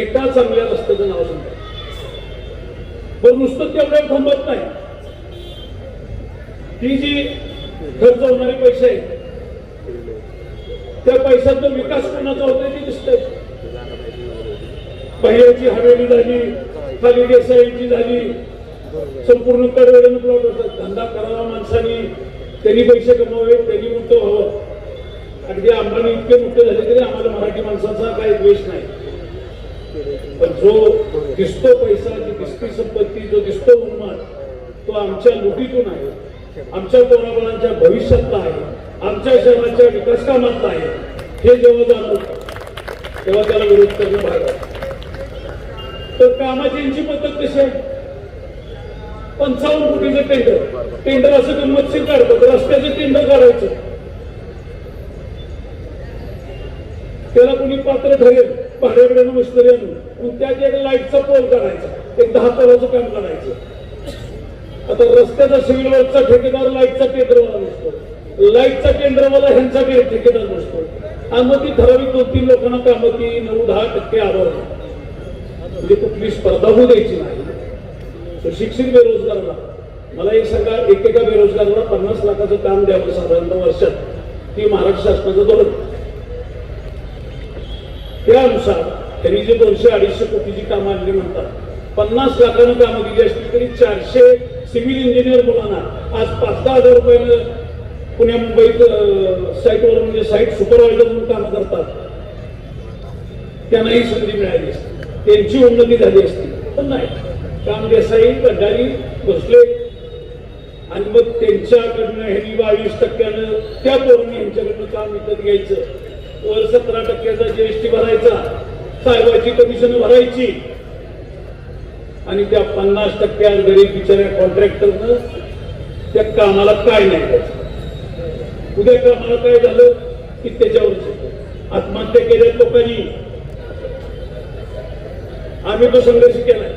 एका चांगल्या रस्त्याचं नाव सांगतात पण नुसतं तेवढं थांबत नाही. ती जी खर्च होणारे पैसे आहेत त्या पैशाचा विकास कोणाचा होतोय ते दिसतंय. पहिल्याची हवेली झाली खाली देसाईची झाली संपूर्ण कडवेळेनं प्लॉट होतात धंदा करावा माणसांनी त्यांनी पैसे कमावे त्यांनी मोठं व्हावं. अगदी अंबानी इतके मोठे झाले तरी आम्हाला मराठी माणसाचा काही द्वेष नाही. पण जो दिसतो पैसा जी दिसती संपत्ती जो दिसतो उन्माद तो आमच्या लुटीतून आहे. आमच्या पोराबाळांच्या भविष्यातला आहे. आमच्या शहराच्या विकास कामातला आहे. हे जेव्हा जाणवतं तेव्हा त्याला विरोध करणं भाग आहे तर कामाची यांची पद्धत कशी आहे? पंचावन्न कोटीचं टेंडर टेंडर असं गंमतशीर काढतात रस्त्याचं टेंडर काढायचं. त्याला कोणी पात्र ठरेल? भाड्याकडे मशिनरी आणून मग त्यात एक लाईटचा पोल काढायचा. एक दहा पोलाचं काम काढायचं आता रस्त्याचा सिव्हिलवरचा ठेकेदार लाईटचा केंद्रवाला नसतो. लाईटचा केंद्रवाला ह्यांचा ठे- ठेकेदार नसतो. आणि मग ती ठराविक दोन तीन लोकांना कामं ती नऊ दहा टक्के आभार म्हणजे कुठली स्पर्धा होऊ द्यायची नाही. तर शिक्षित बेरोजगाराला मला एक सांगा एकेका बेरोजगाराला पन्नास लाखाचं काम द्यावं साधारणतः वर्षात ती महाराष्ट्र शासनाचं धोरण त्यानुसार त्यांनी जे दोनशे अडीचशे कोटीची कामं आणली म्हणतात. पन्नास लाखानं कामं दिली असतील तरी चारशे सिव्हिल इंजिनियर मुलांना आज पाच दहा हजार रुपयानं पुण्या मुंबईत साईटवर म्हणजे साईट सुपरवायझर म्हणून कामं करतात. त्यांनाही संधी मिळाली असती. त्यांची उन्नती झाली असती. पण नाही. काम देसाई गड्डारी बसले आणि मग त्यांच्याकडनं हे बावीस टक्क्यानं त्या पोरांनी यांच्याकडनं काम विकत घ्यायचं. वर सतरा टक्क्याचा जीएसटी भरायचा. साहेबाची कमिशन भरायची. आणि त्या पन्नास टक्क्या गरीब बिचाऱ्या कॉन्ट्रॅक्टरनं त्या कामाला काय नाही उद्या कामाला काय झालं की त्याच्यावर आत्महत्या केल्या लोकांनी आम्ही तो संघर्ष केलाय.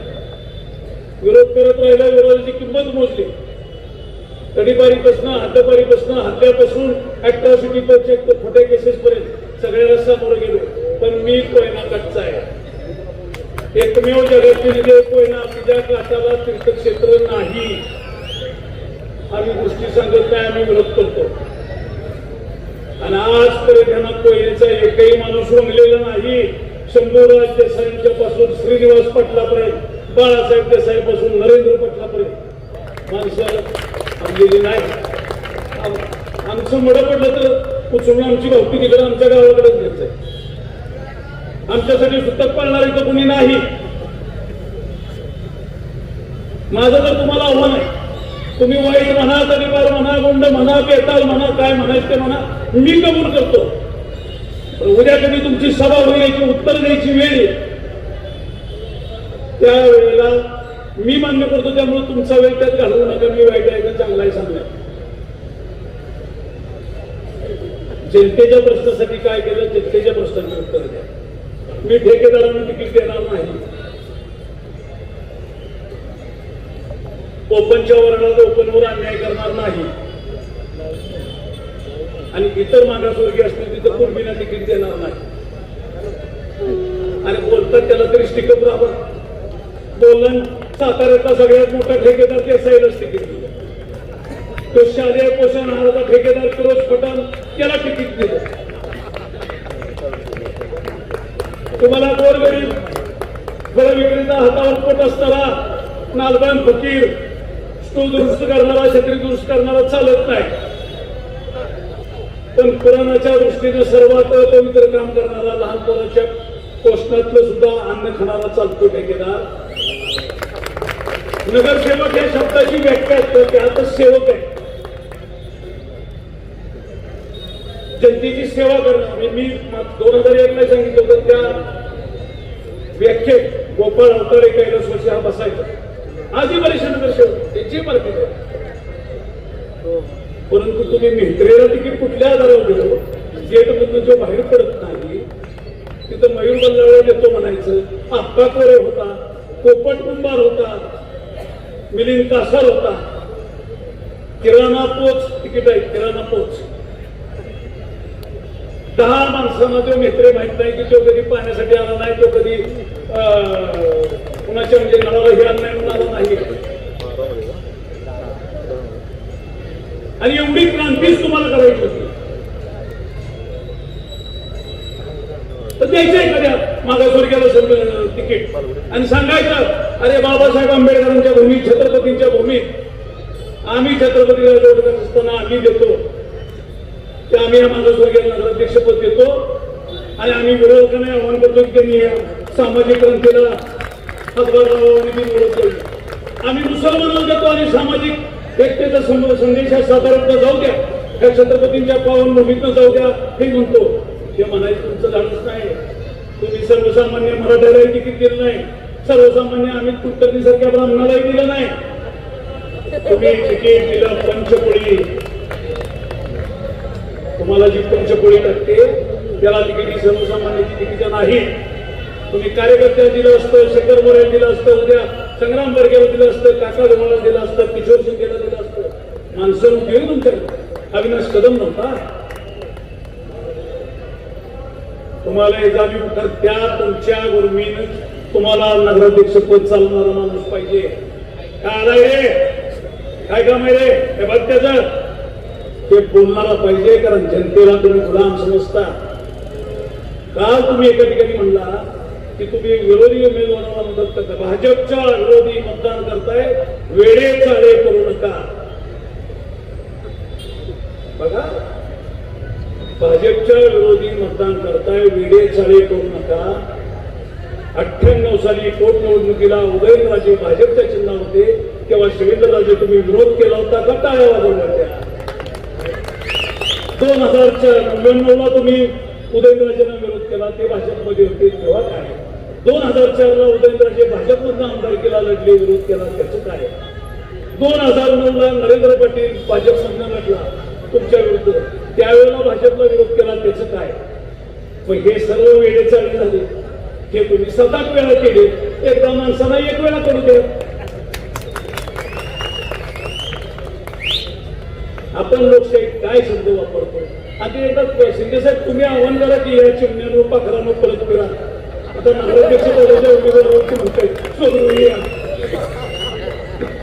विरोध करत राहिला विरोधाची किंमत मोजली. तडीपारीपासून हातापारीपासून हल्ल्यापासून अट्रॉसिटी पर्यंत खोट्या केसेस पर्यंत. सगळ्याला समोर गेलो. पण मी कोयना कच्चा आहे. एकमेव जगातील जे कोयना तुझ्या काठाला तीर्थक्षेत्र नाही आम्ही गोष्टी सांगत नाही आम्ही विरोध करतो. आणि आजपर्यंत यांना कोयनेचा एकही माणूस रंगलेला नाही. शंभूराज देसाईंच्या पासून श्रीनिवास पाटलापर्यंत बाळासाहेब देसाई पासून नरेंद्र पाटलापर्यंत. माणसं आणलेली नाही. आमचं मडं पडलं तर उचलून आमची भावकी तिकडे आमच्या गावाकडेच घ्यायचंय आमच्यासाठी सुतक पाळणार तर कुणी नाही. माझं तर तुम्हाला आव्हान आहे. तुम्ही वाईट म्हणा तरीवार म्हणा गुंड म्हणा पेताल म्हणा काय म्हणायचं ते म्हणा मी कबूल करतो. उद्या कधी तुमची सभा होईल याची उत्तर द्यायची वेळ येईल. त्या वेळेला मी मान्य करतो त्यामुळे तुमचा वेळ त्यात घालवू नका. मी वाईट आहे का चांगला आहे सांगूया जनतेच्या प्रश्नासाठी काय केलं जनतेच्या प्रश्नांची उत्तर द्या. मी ठेकेदारांना तिकीट देणार नाही. ओपनच्या वर्गात ओपनवर अन्याय करणार नाही. आणि इतर मागासवर्गीय असतील तिथं कुर्मीला तिकीट देणार नाही. आणि बोलतात त्याला तरी स्टिकअप राहावं बोलणं साताऱ्यातला सगळ्यात मोठा ठेकेदार देसाईलाच तिकीट दिलं. तो शालेय पोषण आहाराचा ठेकेदार फिरोज पठाण त्याला तिकीट दिलं. तुम्हाला गोरगरीब फळविक्रीचा हातावर पोट असताना नालबान फकीर स्टूल दुरुस्त करणारा छत्री दुरुस्त करणारा चालत नाही. पण पुराणाच्या दृष्टीने सर्वात पवित्र काम करणारा लहान पोराच्या पोषणातलं सुद्धा अन्न खाणारा चालतो ठेकेदार. नगरसेवक या शब्दाची व्याख्या असतं की आता सेवक जनतेची सेवा करणं. मी दोन हजार एक ला सांगितलं होतं त्या व्याख्येत गोपाळ अवतारे कैलासवासी हा बसायचा. आजही बरेचसे नगरसेवक त्यांची मार्केट परंतु तुम्ही मेहत्रेला तिकीट कुठल्या आधारावर दिलं? गेट मधून जो बाहेर पडत नाही तिथं मयूर बल्लाळ देतो म्हणायचं. आप्पा कोरे होता कोपट कुंभार होता मिलिंद कासार होता. किराणा पोच तिकीट आहे किराणा पोच. दहा माणसांना तो मित्र माहीत नाही की तो कधी पाण्यासाठी आला नाही तो कधी कुणाच्या म्हणजे नळाला हे आला नाही म्हणून आला नाही. आणि एवढी क्रांतीच तुम्हाला करायची होती. तर द्यायचं एखाद्या मागासवर्गीयाला सगळं तिकीट. आणि सांगायचं अरे बाबासाहेब आंबेडकरांच्या भूमीत छत्रपतींच्या भूमीत आम्ही छत्रपतीला जोडत असताना आम्ही देतो. आम्ही या मागासवर्गीयाला नगराध्यक्षपद देतो. आणि आम्ही विरोधकांना आव्हान करतो की त्यांनी सामाजिक क्रांतीला हातभार लावावा आणि ती निवडत जाईल आम्ही मुसलमानाला देतो आणि सामाजिक एकतेचा संदेश हा साधारणतः जाऊ द्या. या छत्रपतींच्या पावन भूमीतनं जाऊ द्या हे म्हणतो. हे म्हणायचं तुमचं झालंच नाही. तुम्ही सर्वसामान्य मराठ्यालाही तिकीट दिलं नाही. सर्वसामान्य आम्ही कुलकर्णीसारख्या ब्राह्मणालाही दिलं नाही. तुम्ही तिकीट दिलं पंचपुळी तुम्हाला जी पंचपोळी लागते त्याला तिकीट सर्वसामान्याची तिकीट नाही तुम्ही कार्यकर्त्याला दिलं असतं शेखर मोरे दिलं असतं उद्या संग्राम बर्गेला दिलं असतं काका देवाला दिलं असतं किशोर शिंदेला दिलं असतं. माणसं उपयोग नंतर अविनाश कदम नव्हता. तुम्हाला हे जाणीव तर त्या तुमच्या गुरमीन तुम्हाला नगराध्यक्ष पद चालणारा माणूस पाहिजे. काय आलाय रे? काय काम आहे रे? हे बघ त्याचं. ते बोलणारा पाहिजे कारण जनतेला तुम्ही गुलाम समजता. काल तुम्ही एका ठिकाणी म्हणला की तुम्ही विरोधी उमेदवाराला मदत करता. भाजपच्या विरोधी मतदान करताय वेडे चाळे करू नका. बघा भाजपच्या विरोधी मतदान करताय वेडे चाळे करू नका. अठ्ठ्याण्णव साली पोटनिवडणुकीला उदयनराजे भाजपच्या चिन्ह होते तेव्हा शिवेंद्रराजे तुम्ही विरोध केला होता का टाळ्या वाजवल्या त्या दोन हजारच्या नव्याण्णवला तुम्ही उदयनराजेंना विरोध केला. ते भाजपमध्ये होते तेव्हा काय? दोन हजार चारला उदयनराजे भाजपमधनं आमदारकीला लढले विरोध केला. त्याचं काय? दोन हजार नऊला नरेंद्र पाटील भाजपमधनं लढला तुमच्या विरुद्ध. त्यावेळेला भाजपला विरोध केला. त्याचं काय? पण हे सर्व वेळे झाले. हे तुम्ही सतत वेळा केले. एकदा माणसाला एक वेळा करू द्या. आपण लोकशाही काय शब्द वापरतो आता एकदा शिंदे तुम्ही आव्हान करा की या चिमण्यानं पाखरानं परत फिरा. आता नगराध्यक्ष पदाच्या उमेदवारावरती म्हणताय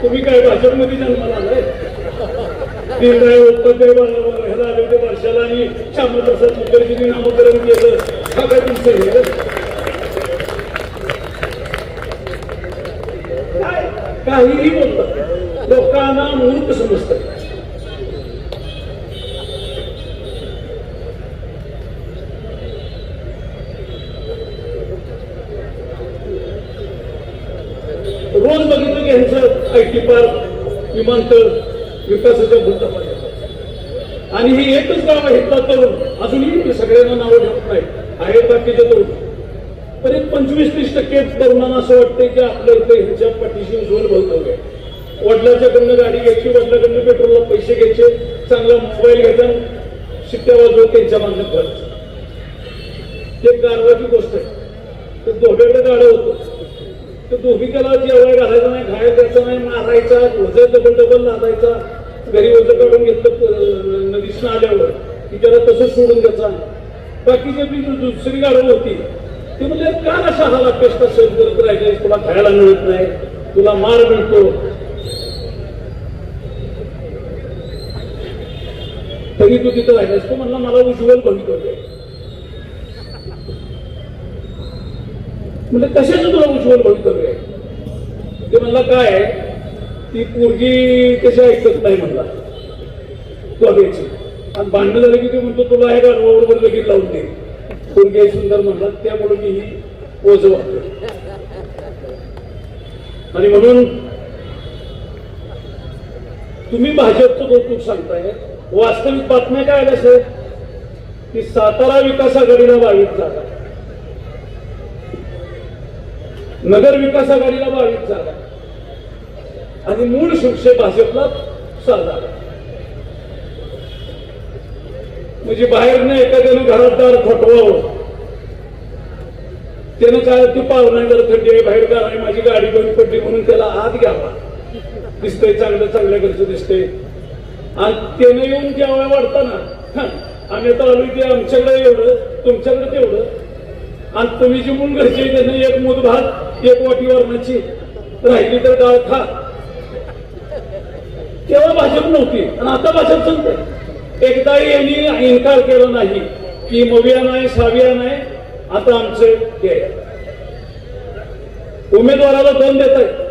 तुम्ही काय भाजपमध्ये जन्माला आलाय? निर्णय उपाध्याय ह्याला आले होते वर्षाला आणि श्यामप्रसाद मुखर्जींनी नामकरण केलं. हा काय तुमचं हे? काय? काहीही बोलतात. लोकांना मूर्ख समजतात रोज बघितलं की यांचं आय विमानतळ विकासाच्या भूत आणि ही एकच नाव आहे इथला तरुण अजूनही सगळ्यांना नावं ठेवत नाही आहेत बाकीचे तरुण पण एक पंचवीस तीस टक्के तरुणांना असं वाटतंय की आपल्या इथे ह्याच्या पाठीशी उजवल भरतव्य वडिलाच्याकडनं गाडी घ्यायची वडिलाकडनं पेट्रोलला पैसे घ्यायचे चांगला मोबाईल घ्यायचा शिट्ट्या वाजवत त्यांच्या मागण्यात खर्च ते गारवाची गोष्ट आहे. ते दोघेकडे गाडं होतं. तर दोघी त्याला जेवाय घालायचं नाही खायला द्यायचं नाही मारायचा वजन डबल डबल लादायचा. घरी वजन काढून घेतलं नदीसनं आल्यावर. की त्याला तसंच सोडून द्यायचा बाकीचे मी दुसरी गाडं होती ते म्हणजे का असा हा कष्ट सहन करत राहिले तुला खायला मिळत नाही तुला मार मिळतो. तरी तू तिथं राहिलास तो म्हणला मला उज्ज्वल भवितव्य म्हणजे कशाचं तुला उज्ज्वल भवितव्य आहे? ते म्हणला काय ती पोरगी कशी ऐकत नाही म्हणला. बघायची आणि भांडणं झालं की ते म्हणतो तुला हे बरोबर लगेच लावून दे. पोरगी आहे सुंदर म्हणला त्यामुळे मी ही ओझ वाटतो आणि म्हणून तुम्ही भाजपचं कौतुक सांगताय? वास्तविक बातम्या काय आल्या सर की सातारा विकास आघाडीला बावीस जागा नगर विकास आघाडीला बावीस जागा आणि मूळ शिक्षे भाजपला सहा जागा म्हणजे बाहेरनं एखाद्यानं घरातदार थटवावं त्यानं काय तू पाहुणा थंडी आहे बाहेर गार आहे माझी गाडी बंद पडली म्हणून त्याला आत घ्यावा. दिसतंय चांगलं चांगल्या घरचं दिसतंय. आणि त्यानं येऊन जेव्हा वाढताना आम्ही आता आलो ते आमच्याकडे एवढं तुमच्याकडे तेवढं. आणि तुम्ही जी मूल घरचे त्यांना एक मूत भात एक वाटी वरणाची राहिली तर डाळ खा. तेव्हा भाजप नव्हती आणि आता भाजप सांगते एकदाही यांनी इन्कार केला नाही की मविया नाही साविया नाही आता आमचं हे उमेदवाराला दोन देत आहे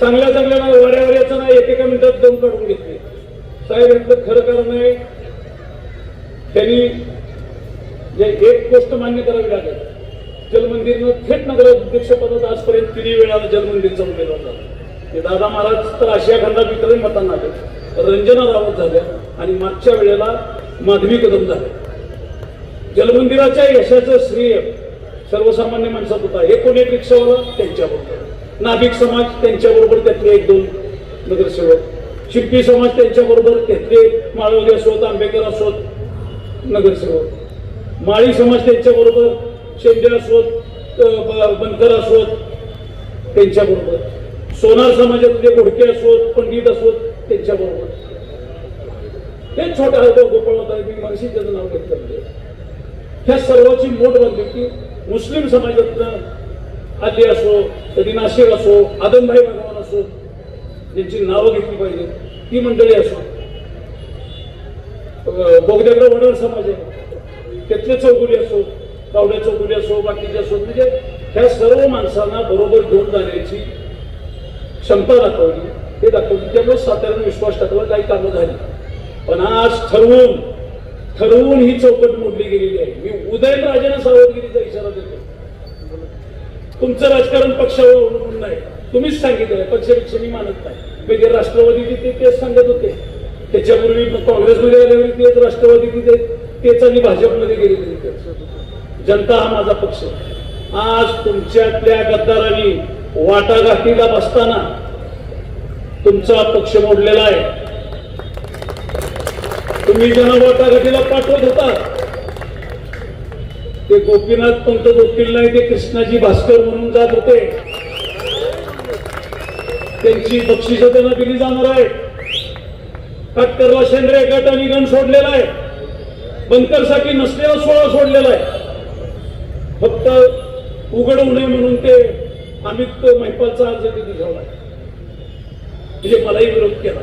चांगल्या चांगल्या वाड्यावर याचं नाही एकेका मिनिटात दोन काढून घेतले. साहेब यांचं खरं कारण आहे त्यांनी जे एक गोष्ट मान्य करावी लागेल. जलमंदिरनं थेट नगराध्यक्षपदात आजपर्यंत तिन्ही वेळा जलमंदिरचा उमेदवार झाला? ते दादा महाराज तर आशिया खंडात विक्रमी मतांना आले. रंजना रावत झाल्या आणि मागच्या वेळेला माधवी कदम झाल्या जलमंदिराच्या यशाचं श्रेय सर्वसामान्य माणसात होता. एकूण एक रिक्षावाला त्यांच्याबरोबर. नाभिक समाज त्यांच्याबरोबर त्यातले एक दोन नगरसेवक. शिंपी समाज त्यांच्याबरोबर त्यातले माळवदी असोत आंबेडकर असोत नगरसेवक. माळी समाज त्यांच्याबरोबर शेंडे असोत बनकर असोत त्यांच्याबरोबर. सोनार समाजातले घोडके असोत पंडित असोत त्यांच्याबरोबर. ते छोटा होता गोपाळ होता मी मानसी त्याचं नाव घेत करते. ह्या सर्वाची मोठ बनली की मुस्लिम समाजातनं आली असो कधी नाशिक असो आदमभाई भगवान असो ज्यांची नावं घेतली पाहिजे ती मंडळी असो. अं, बोगद्याकडे वडर समाज आहे. त्यातले चौगुली असो गावड्या चौगुली असो बाकीचे असो म्हणजे ह्या सर्व माणसांना बरोबर घेऊन जाण्याची क्षमता दाखवली. हे दाखवली. त्यामुळे साताऱ्यानं विश्वास टाकला काही कामं झाली पण आज ठरवून ठरवून ही चौकट मोडली गेलेली आहे. मी उदयनराजेंना सावधगिरीचा इशारा देतो. तुमचं राजकारण पक्षावर अवलंबून नाही. तुम्हीच सांगितलं पक्षपेक्षा मी मानत नाही. म्हणजे राष्ट्रवादी ते तेच सांगत होते. त्याच्यापूर्वी काँग्रेसमध्ये आल्यावर तेच राष्ट्रवादी तिथे तेच आणि भाजपमध्ये गेलेले तेच. जनता हा माझा पक्ष. आज तुमच्यातल्या गद्दारांनी वाटाघाटीला बसताना तुमचा पक्ष मोडलेला आहे. तुम्ही ज्यांना वाटाघाटीला पाठवत होता ते गोपीनाथ पंत गोपील नाही ते कृष्णाजी भास्कर म्हणून जात होते. त्यांची बक्षिस त्यांना दिली जाणार आहे काटकरला शेंद्रे गटाने गण सोडलेला आहे. बंकरसाठी नसलेला सोळा सोडलेला आहे. फक्त उघड होऊ नये म्हणून ते अमित महिपालचा अर्ज तिथे ठेवला म्हणजे मलाही विरोध केला.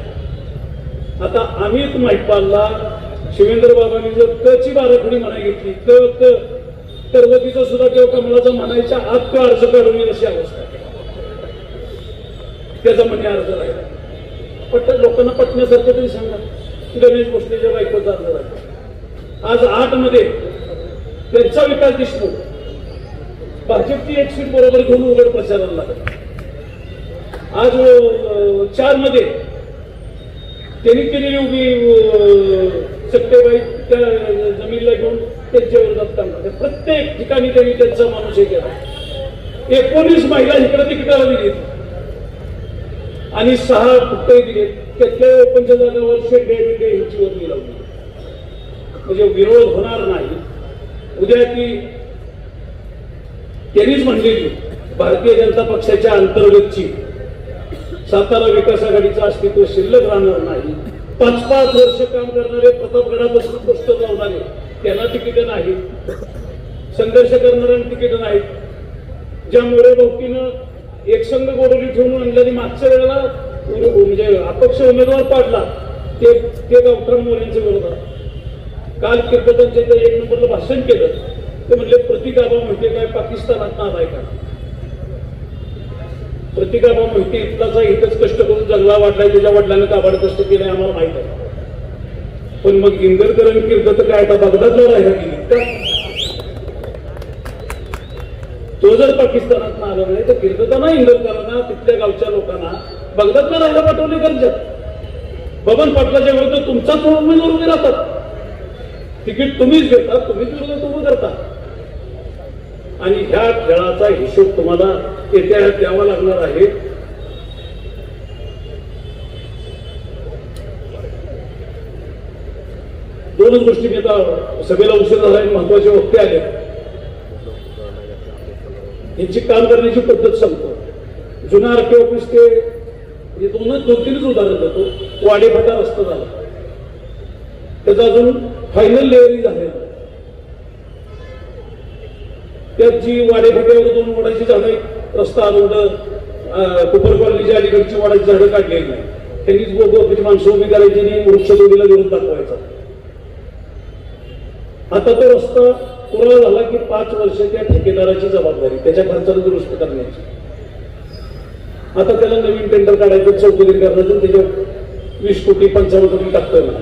आता अमित महिपालला शिवेंद्र बाबांनी जर क ची बाराखडी म्हणा घेतली क क तरवतीचा सुद्धा किंवा कमलाचा म्हणायच्या आत तो अर्ज काढून येईल अशी अवस्था त्याचा म्हणजे अर्ज राहिला. पट लोकांना पटण्यासारखं तरी सांगा. गणेश भोसलेच्या बायकोचा अर्ज राहिला. आज आठमध्ये त्यांचा विकास दिसतो. भाजपची एक सीट बरोबर घेऊन उघड प्रचाराला लागत आज चारमध्ये त्यांनी केलेली उभी सत्तेबाई त्या जमिनीला घेऊन त्यांच्या विरोधात प्रत्येक ठिकाणी त्यांनी त्यांचा माणूस हे केला. एकोणीस महिला इकडे तिकडे दिली आणि सहा फुटही दिले. त्यातल्या ओपनच्या जागावर शेंडे बिंडे ह्याची वर्णी लावली. म्हणजे विरोध होणार नाही. उद्या ती त्यांनीच म्हणलेली भारतीय जनता पक्षाच्या अंतर्गतची सातारा विकास आघाडीचं अस्तित्व शिल्लक राहणार नाही. पाच पाच वर्ष काम करणारे प्रतापगडापासून पुष्ट लावणारे त्यांना तिकीट नाही संघर्ष करणाऱ्यांना तिकीट नाहीत. ज्या मोरे एक एकसंघ गोडवली ठेवून आणल्याने मागच्या वेळेला म्हणजे अपक्ष उमेदवार पाडला ते ते गावठाण मोऱ्यांच्या विरोधात. काल किर्तकांच्या एक नंबरला भाषण केलं. ते म्हणले प्रतिकाबा म्हणजे काय? पाकिस्तानात आलाय का? प्रतिकाबा मोहिते इथलाचा इथंच कष्ट करून जंगला वाढलाय त्याच्या वडिलांनी काबाड कष्ट केलंय आम्हाला माहीत आहे. पण मग इंदरकर आणि तर काय आता बगदादला राहिला गेली का? तो जर पाकिस्तानात आला नाही तर ना इंदरकरांना तिथल्या गावच्या लोकांना बगदादला राहायला पाठवले गरजेत बबन पाटलाच्या विरुद्ध तुमचाच उमेदवार उभे राहतात. तिकीट तुम्हीच घेता तुम्हीच विरोधात उभं करता. आणि ह्या खेळाचा हिशोब तुम्हाला येत्या द्यावा लागणार आहे. दोनच गोष्टी घेता सभेला उशीर झाला आणि महत्त्वाचे वक्ते आले. यांची काम करण्याची पद्धत सांगतो. जुना आरके ऑफिस ते म्हणजे दोनच दोन तीनच उदाहरण देतो. वाडेफाटा रस्ता झाला. त्याचा अजून फायनल लेवल झालेला. त्याची वाडे जी दोन वडाची झाडं रस्ता अडवलं कुपर कॉलनीच्या अलीकडची वाडाची झाडं काढलेली नाही त्यांनीच गोपीची माणसं उभी करायची आणि वृक्षतोडीला विरोध दाखवायचा. आता तो रस्ता पूर्ण झाला की पाच वर्ष त्या ठेकेदाराची जबाबदारी त्याच्या खर्चाला दुरुस्त करण्याची. आता त्याला नवीन टेंडर काढायचं चौकशी करण्याचं त्याच्या वीस कोटी पंचावन्न कोटी टाकतोय. येणार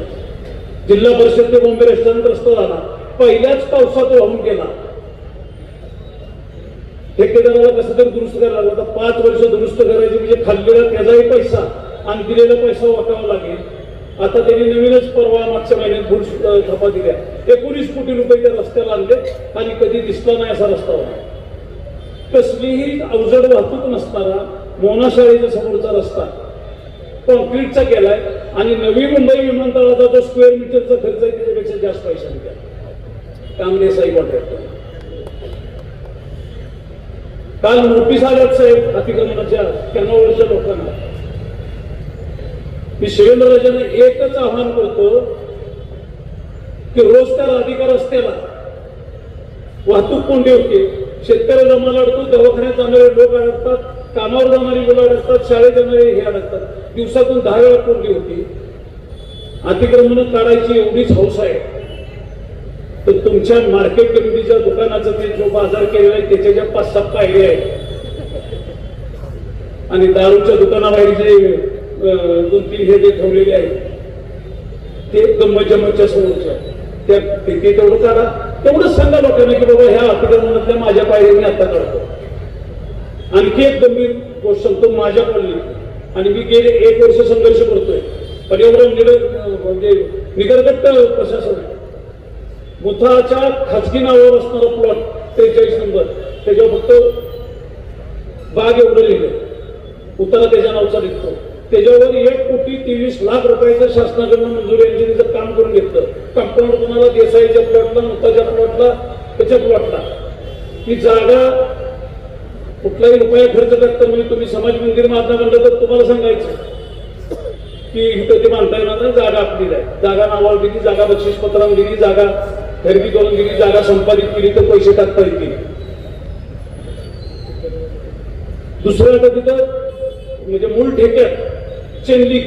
जिल्हा परिषद ते बॉम्बे रेस्टॉरंट रस्ता झाला. पहिल्याच पावसात वाहून गेला. ठेकेदाराला कसं तरी दुरुस्त करायला लागलं. आता पाच वर्ष दुरुस्त करायचे म्हणजे खाल्लेला त्याचाही पैसा आणि दिलेला पैसा वाटावा लागेल. आता त्यांनी नवीनच परवा मागच्या महिन्यात भूल थपा छापा दिल्या. एकोणीस कोटी रुपये त्या रस्त्याला आणले आणि कधी दिसला नाही असा रस्ता होता. कसलीही अवजड वाहतूक नसताना मोना शाळेच्या समोरचा रस्ता कॉन्क्रीटचा केलाय आणि नवी मुंबई विमानतळाचा जो स्क्वेअर मीटरचा खर्च आहे त्याच्यापेक्षा जास्त पैशाने काम देसाई कॉन्ट्रॅक्टर काल नोटीस आल्यात साहेब अतिक्रमणाच्या कॅनोवरच्या लोकांना. मी शिवेंद्रराजांना एकच आव्हान करतो की रोज त्याला अधिकार असतेला. वाहतूक कोंडी होते. शेतकरी जमाला अडतो दवाखान्यात जाणारे लोक अडकतात कामावर जाणारी मुलं अडकतात शाळेत जाणारे हे अडकतात. दिवसातून दहा वेळा कोंडी होती. अतिक्रमण काढायची एवढीच हौस आहे. तर तुमच्या मार्केट कमिटीच्या दुकानाचं मी जो बाजार केलेला आहे त्याच्या ज्या पाच सात पायऱ्या आहेत. आणि दारूच्या दुकानाबाहेर जे दोन तीन हे जे ठेवलेले आहेत ते गम्मजम्मच्या समोरच्या त्या तिथे तेवढं काढा तेवढंच सांगा लोकांना की बाबा ह्या अतिक्रमणातल्या माझ्या पायऱ्या मी आता काढतो. आणखी एक गंभीर गोष्ट सांगतो माझ्या पडली. आणि मी गेले एक वर्ष संघर्ष करतोय. पर्यावरण निर- म्हणजे निगरगट्ट प्रशासन आहे. मुथाच्या खाजगी नावावर असणारा प्लॉट त्रेचाळीस नंबर त्याच्यावर फक्त बाग एवढं लिहिलं उतारा त्याच्या नावचा निघतो. त्याच्यावर एक कोटी तेवीस लाख रुपयाचं शासनाकडनं मंजुरी इंजिनीचं काम करून घेतलं कंपाऊंड तुम्हाला देसाईच्या प्लॉटला मुताच्या प्लॉटला त्याच्या प्लॉटला ही जागा कुठलाही रुपया खर्च करता म्हणजे तुम्ही समाज मंदिर मागणं म्हणलं तर तुम्हाला सांगायचं. की इथं ते मानता येणार नाही जागा आपली आहे जागा नावावर दिली जागा बक्षीस पत्रावर दिली जागा खरेदी करून दिली जागा संपादित केली तर पैसे टाकता येतील. दुसरं आता तिथं म्हणजे मूळ ठेक्यात चेनली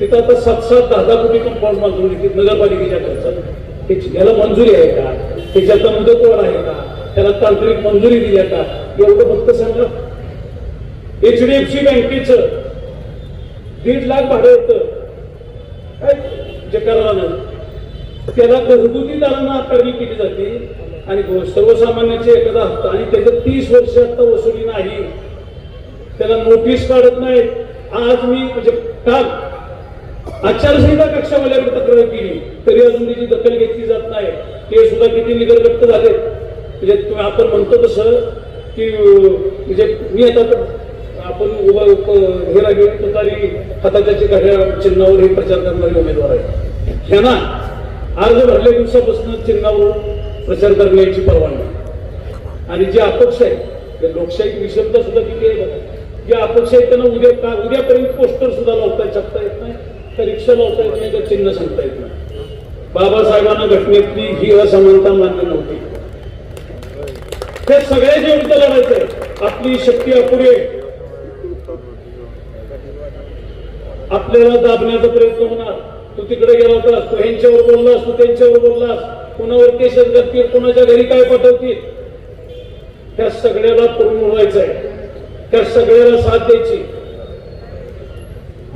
तिथं आता सात सात दहा दहा कोटी कंपाऊंड बांधून घेतली नगरपालिकेच्या खर्चात. याला मंजुरी आहे का? त्याच्यात मुदतवाढ आहे का? त्याला तांत्रिक मंजुरी दिली आहे का? एवढं फक्त सांगा. एच डी एफ सी बँकेचं दीड लाख भाडं होतं. काय? जे करारानं त्याला घरगुती दारांना आकारणी केली जाते. आणि सर्वसामान्याचे एखादा हप्ता आणि त्याचं तीस वर्ष हप्ता वसुली नाही. त्याला नोटीस काढत नाही. आज मी म्हणजे काल आचारसंहिता कक्षावाल्याकडे तक्रार केली. तरी अजून त्याची दखल घेतली जात नाही. ते सुद्धा किती निगरगट्ट झाले म्हणजे तुम्ही आपण म्हणतो तसं की म्हणजे मी आता आपण उभा हे लागेल तुतारी हाताच्या चिन्हावर हे प्रचार करणारे उमेदवार आहे ह्यांना अर्ज भरल्या दिवसापासून चिन्हावर प्रचार करण्याची परवानगी आणि जे अपक्ष आहेत ते लोकशाही विषमता सुद्धा किती आहे बघा. जे अपक्ष आहेत त्यांना उद्या का उद्यापर्यंत पोस्टर सुद्धा लावता छापता येत नाही तर रिक्षा लावता येत नाही तर चिन्ह सांगता येत नाही. बाबासाहेबांना घटनेतली ही असमानता मान्य नव्हती. हे सगळ्याच्या विरुद्ध लढायचं आहे आपली शक्ती अपुरी आहे. आपल्याला दाबण्याचा प्रयत्न होणार. तू तिकडे गेला होतास तू ह्यांच्यावर बोललास तू त्यांच्यावर बोललास. कुणावर केसेस करतील कोणाच्या घरी काय पाठवतील? त्या सगळ्याला करून उडवायचं आहे त्या सगळ्याला साथ द्यायची.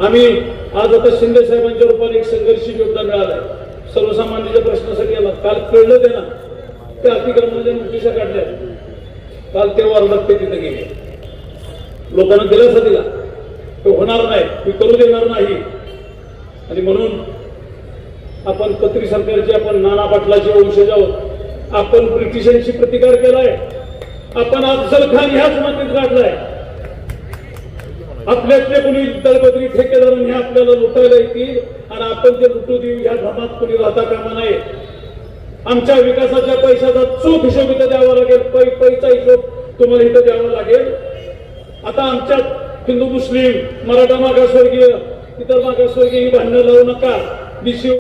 आम्ही आज आता शिंदे साहेबांच्या रूपाने एक संघर्षी योगदान मिळालाय. सर्वसामान्यांच्या प्रश्नासाठी आला काल कळलं ते ना. त्या अतिक्रमणाच्या नोटिसा काढल्या काल ते वारदात ते तिथे गेले. लोकांना दिलासा दिला. तो होणार नाही. मी करू देणार नाही. आणि म्हणून आपण पत्री सरकारची आपण नाना पाटलाचे वंशज आहोत. आपण ब्रिटिशांशी प्रतिकार केलाय. आपण अफजल खान ह्याच मातीत काढलाय आपल्यातले कोणी दळबद्री ठेकेदारांनी आपल्याला लुटायला येतील आणि आपण ते लुटू देऊ ह्या धर्मात कोणी राहता कामा नये. आमच्या विकासाच्या पैशाचा चोख हिशोब इथं द्यावा लागेल. पै पैचा हिशोब तुम्हाला इथं द्यावा लागेल. आता आमच्यात हिंदू मुस्लिम मराठा मागासवर्गीय इतर मागासवर्गीय ही भांडणं लावू नका. बीसी